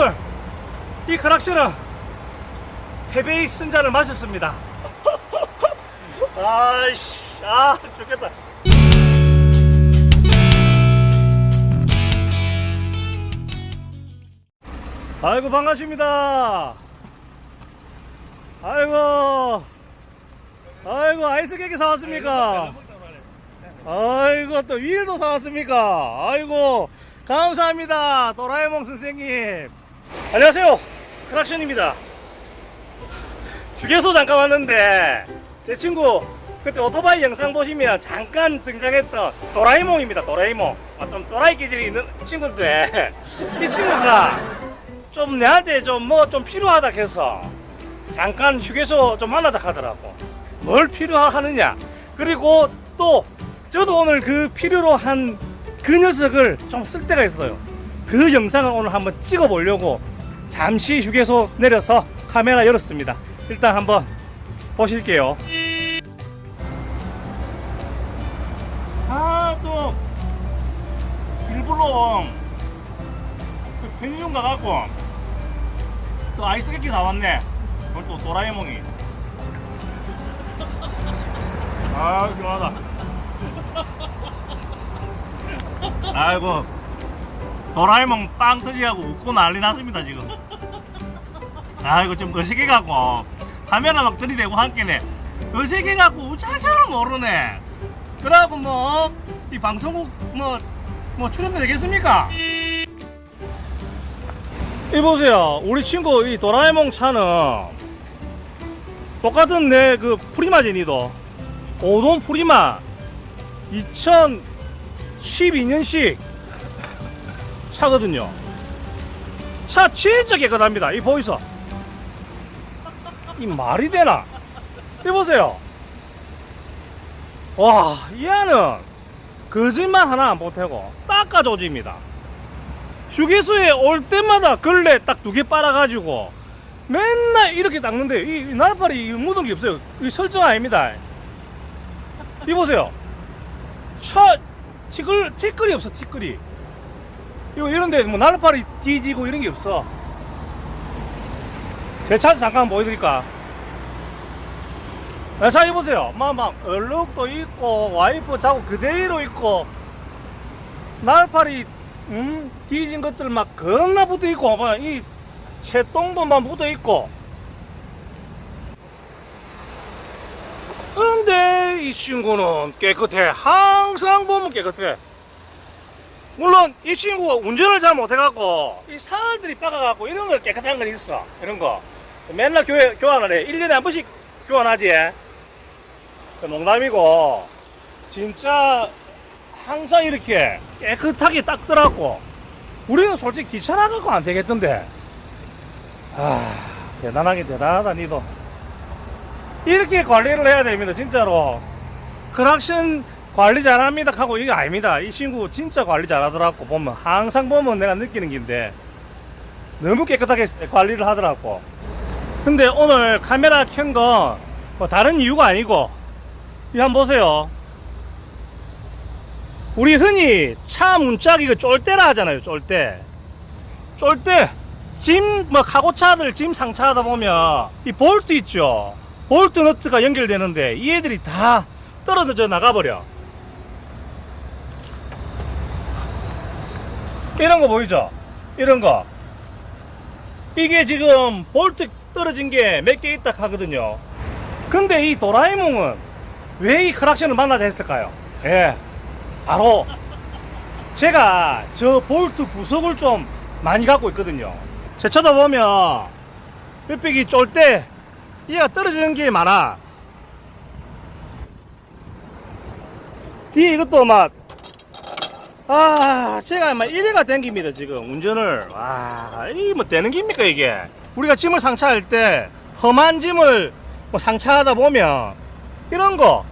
오늘 이 크락션은 패배의 승자를 마셨습니다. 아이씨, 아, 좋겠다. 아이고, 반갑습니다. 아이고, 아이고, 아이스 케이크 사왔습니까? 아이고, 또 윌도 사왔습니까? 아이고, 감사합니다. 도라에몽 선생님. 안녕하세요. 크락션입니다. 휴게소 잠깐 왔는데, 제 친구, 그때 오토바이 영상 보시면 잠깐 등장했던 도라에몽입니다. 도라에몽. 아, 좀 또라이 기질이 있는 친구인데, 이 친구가 좀 내한테 좀 뭐 좀 필요하다 해서 잠깐 휴게소 좀 만나자 하더라고. 뭘 필요하느냐. 그리고 또 저도 오늘 그 필요로 한 그 녀석을 좀 쓸 때가 있어요. 그 영상을 오늘 한번 찍어 보려고 잠시 휴게소 내려서 카메라 열었습니다. 일단 한번 보실게요. 아, 또 일부러 그 편의점 가갖고 또 아이스 케이크 사왔네. 오늘 또 도라에몽이. 아, 시원하다. 아이고, 도라에몽 빵 터지하고 웃고 난리 났습니다, 지금. 아이고, 좀 거시기갖고, 카메라 막 들이대고 한께네. 거시기갖고 우차차를 모르네. 그래갖고 뭐, 이 방송국 뭐, 뭐 출연도 되겠습니까? 이 보세요. 우리 친구 이 도라에몽 차는 똑같은 내 그 프리마 제니도 오돈 프리마 2012년식 차거든요. 차 진짜 깨끗합니다. 이 보이소. 이 말이 되나? 이 보세요. 와, 얘는 거짓말 하나 안 보태고 닦아줘집니다. 휴게소에 올 때마다 걸레 딱 두 개 빨아가지고 맨날 이렇게 닦는데 이, 이 나팔이 이 묻은 게 없어요. 이 설정 아닙니다. 이 보세요. 차 티끌 티끌이 없어 티끌이. 이거 이런데 뭐 나팔이 뒤지고 이런 게 없어. 제 차 잠깐 보여드릴까? 아, 자, 이 보세요. 막, 막, 얼룩도 있고, 와이프 자국 그대로 있고, 날파리 음, 뒤진 것들 막 겁나 붙어 있고, 막 이 채똥도 막 붙어 있고. 근데 이 친구는 깨끗해. 항상 보면 깨끗해. 물론 이 친구가 운전을 잘 못해갖고 이 사활들이 빠가갖고 이런 거 깨끗한 건 있어. 이런 거. 맨날 교회 교환을 해. 1년에 한 번씩 교환하지. 그 농담이고 진짜 항상 이렇게 깨끗하게 닦더라고. 우리는 솔직히 귀찮아갖고 안 되겠던데. 아, 대단하게 대단하다, 니도. 이렇게 관리를 해야 됩니다, 진짜로. 크락션 관리 잘합니다 하고 이게 아닙니다. 이 친구 진짜 관리 잘하더라고. 보면, 항상 보면 내가 느끼는 긴데, 너무 깨끗하게 관리를 하더라고. 근데 오늘 카메라 켠 건 뭐 다른 이유가 아니고, 이 한번 보세요. 우리 흔히 차 문짝 이거 쫄대라 하잖아요. 쫄대. 쫄대. 짐, 뭐, 카고차들 짐 상차하다 보면 이 볼트 있죠. 볼트 너트가 연결되는데 이 애들이 다 떨어져 나가버려. 이런 거 보이죠? 이런 거. 이게 지금 볼트 떨어진 게 몇 개 있다 하거든요. 근데 이 도라에몽은 왜 이 크락션을 만나자 했을까요? 예. 바로 제가 저 볼트 부속을 좀 많이 갖고 있거든요. 제 차다 보면 뼈백이 쫄때 얘가 떨어지는 게 많아. 뒤에 이것도 막, 아, 제가 막 이래가 댕깁니다, 지금, 운전을. 와, 이게 뭐 되는 겁니까, 이게? 우리가 짐을 상차할 때, 험한 짐을 뭐 상차하다 보면, 이런 거,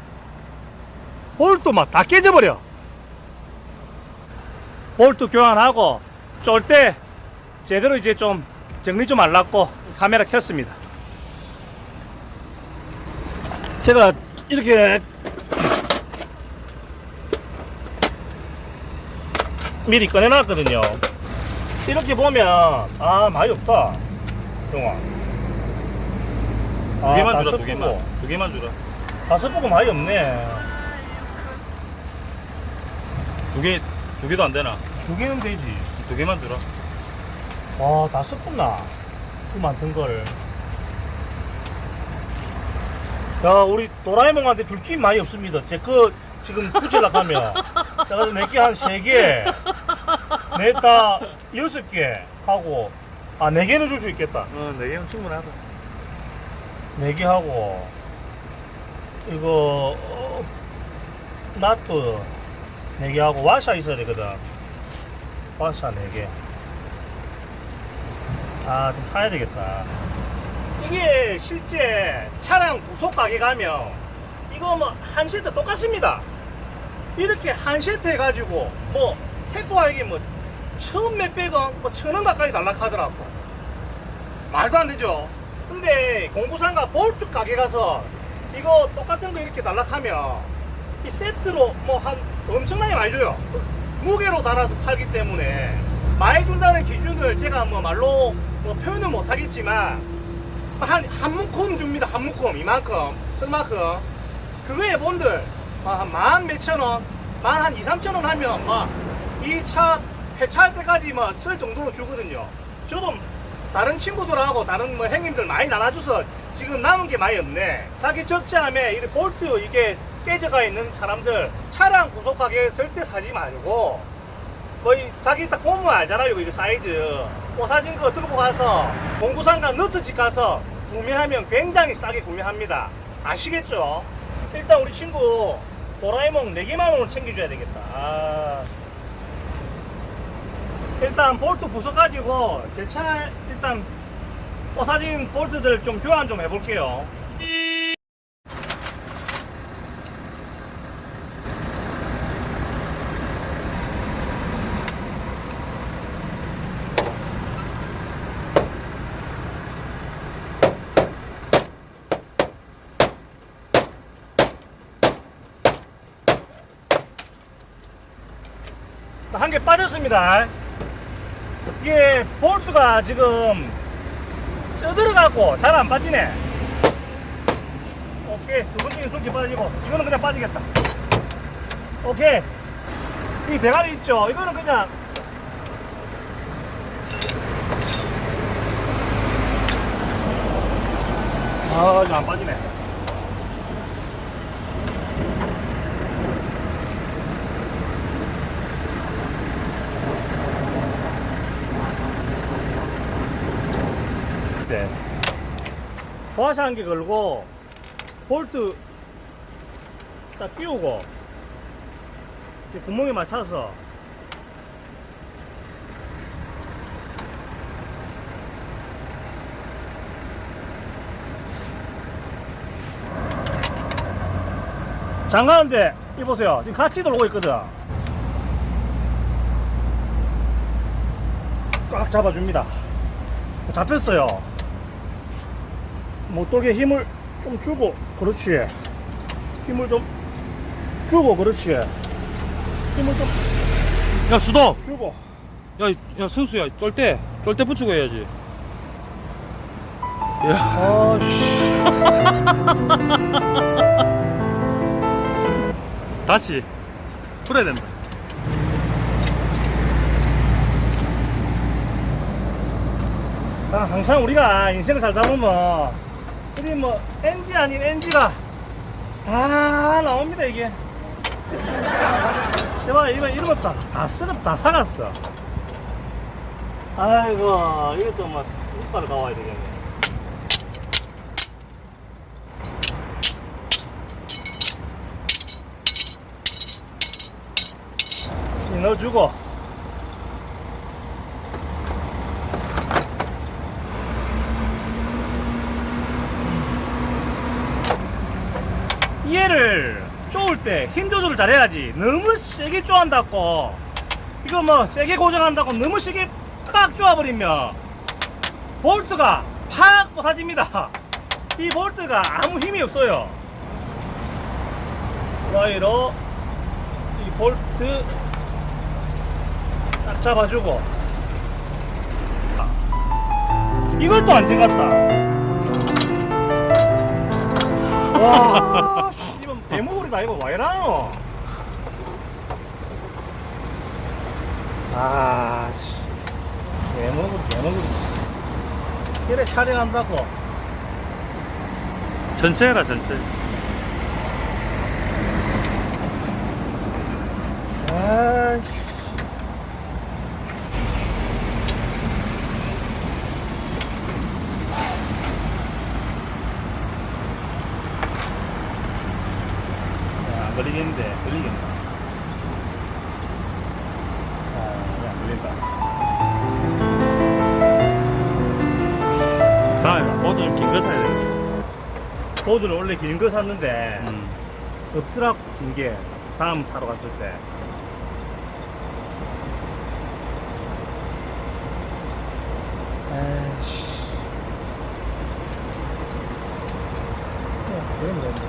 볼트 막 다 깨져버려. 볼트 교환하고 쫄 때 제대로 이제 좀 정리 좀 하려고 카메라 켰습니다. 제가 이렇게 미리 꺼내놨거든요. 이렇게 보면 아 많이 없다. 영화. 두 개만 아, 주라 두 개만. 두 개만 주라. 다섯 부고 많이 없네. 두 개 두 개도 안 되나? 두 개는 되지. 두 개만 주라. 와 다섯 부나? 그 많던 걸. 야, 우리 도라에몽한테 줄게 많이 없습니다. 제거 지금 붙이려고 하면. 제가 내게 한 세개 냈다 여섯 개 하고, 아, 네 개는 줄 수 있겠다. 어 네 개면 충분하다 네개 하고, 이거, 어, 나트 네개 하고, 와샤 있어야 되거든. 와샤 네 개. 아, 좀 사야 되겠다. 이게 실제 차량 부속 가게 가면, 이거 뭐, 한 세트 똑같습니다. 이렇게 한 세트 해가지고, 뭐, 택고하게 뭐, 천 몇백 원, 뭐, 천 원 가까이 달락하더라고. 말도 안 되죠. 근데 공구상가 볼트 가게 가서 이거 똑같은 거 이렇게 달락하면 이 세트로 뭐 한 엄청나게 많이 줘요. 무게로 달아서 팔기 때문에 많이 준다는 기준을 제가 뭐 말로 뭐 표현은 못 하겠지만 한, 한 묶음 줍니다. 한 묶음. 이만큼. 쓸 만큼. 그 외에 본들 한 만 몇천 원, 만 한 2, 3천 원 하면 이차 폐차할 때까지 뭐쓸 정도로 주거든요. 저도 다른 친구들하고 다른 뭐 형님들 많이 나눠줘서 지금 남은 게 많이 없네. 자기 적재함에 이 볼트 이게 깨져가 있는 사람들 차량 구속 가게 절대 사지 말고 거의 자기 딱 보면 알잖아요 이거 사이즈 뽀사진 거 들고 가서 공구상가 너트집 가서 구매하면 굉장히 싸게 구매합니다 아시겠죠? 일단 우리 친구 도라에몽 4개만 원을 챙겨줘야 되겠다 아. 일단 볼트 부숴 가지고 제 차 일단 뽀사진 볼트들 좀 교환 좀 해볼게요 한 개 빠졌습니다. 이게 볼트가 지금 쪄들어가고 잘 안 빠지네. 오케이. 두 번째는 솔직히 빠지고, 이거는 그냥 빠지겠다. 오케이. 이 대가리 있죠? 이거는 그냥. 아, 이거 안 빠지네. 네. 보아시 한개 걸고 볼트 딱 끼우고 이 구멍에 맞춰서 장가는데 이 보세요. 지금 같이 돌고 있거든. 꽉 잡아줍니다. 잡혔어요 못 돌게 힘을 좀 주고 그렇지. 힘을 좀 주고 그렇지. 힘을 좀 야 수도 주고. 야 야 선수야 쫄대 쫄대 붙이고 해야지. 야. 아씨. 다시. 풀어야 된다. 아, 항상 우리가 인생을 살다 보면 우리 뭐 NG 아닌 NG가 다 나옵니다 이게. 대박 이거 이런 거다. 다 쓰고 다 사갔어. 아이고 이것도 막 이빨을 가와야 되겠네. 이 넣어주고 얘를 쪼을 때 힘 조절을 잘해야지. 너무 세게 쪼한다고. 이거 뭐 세게 고정한다고 너무 세게 빡 쪼아버리면 볼트가 팍 부서집니다. 이 볼트가 아무 힘이 없어요. 와이로 이 볼트 딱 잡아주고. 이걸 또안 쟁갔다. 와, 아, 씨. 대머리 대머리. 이래 촬영한다고. 전체 해라 전체 아, 안 걸리겠는데, 걸리겠나? 아, 안 걸린다. 다음에 오늘 긴거 사야 돼 보드를 원래 긴 거 샀는데, 음. 없더라고, 긴 게. 다음 사러 갔을 때. 에이씨. 어, 그럼. 아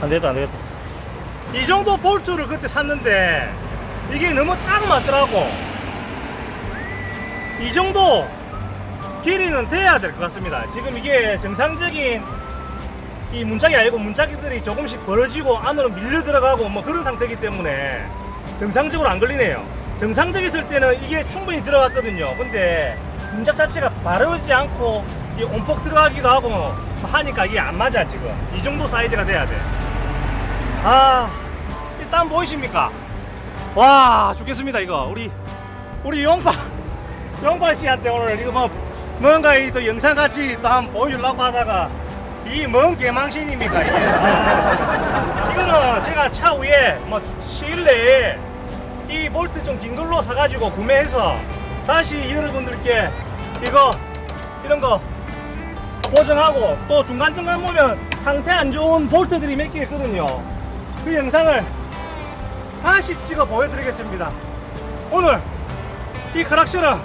안 되겠다, 안 되겠다. 이 정도 볼트를 그때 샀는데, 이게 너무 딱 맞더라고. 이 정도 길이는 돼야 될 것 같습니다. 지금 이게 정상적인 이 문짝이 아니고 문짝이들이 조금씩 벌어지고 안으로 밀려 들어가고 뭐 그런 상태이기 때문에 정상적으로 안 걸리네요. 정상적이었을 때는 이게 충분히 들어갔거든요. 근데 문짝 자체가 바르지 않고 이 온폭 들어가기도 하고 뭐 하니까 이게 안 맞아 지금. 이 정도 사이즈가 돼야 돼. 아, 일단 보이십니까? 와 죽겠습니다 이거. 우리 우리 용파 용파 씨한테 오늘 이거 뭐 뭔가 이 또 영상 같이 또 한번 보여주려고 하다가 이먼 개망신입니까 이게? 이거는 제가 차 위에 뭐 실내에 이 볼트 좀 긴 걸로 사가지고 구매해서 다시 여러분들께 이거 이런 거 보정하고 또 중간중간 보면 상태 안 좋은 볼트들이 몇 개 있거든요 그 영상을 다시 찍어 보여드리겠습니다. 오늘 이 크락션은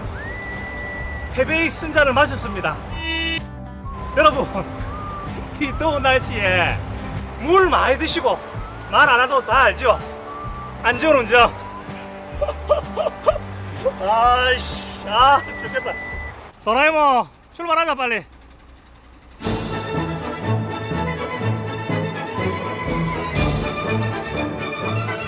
패배의 승자를 마셨습니다. 여러분 이 더운 날씨에 물 많이 드시고 말 안 해도 다 알죠? 안전 운전. 아이씨 아 좋겠다. 도라에몽 출발하자 빨리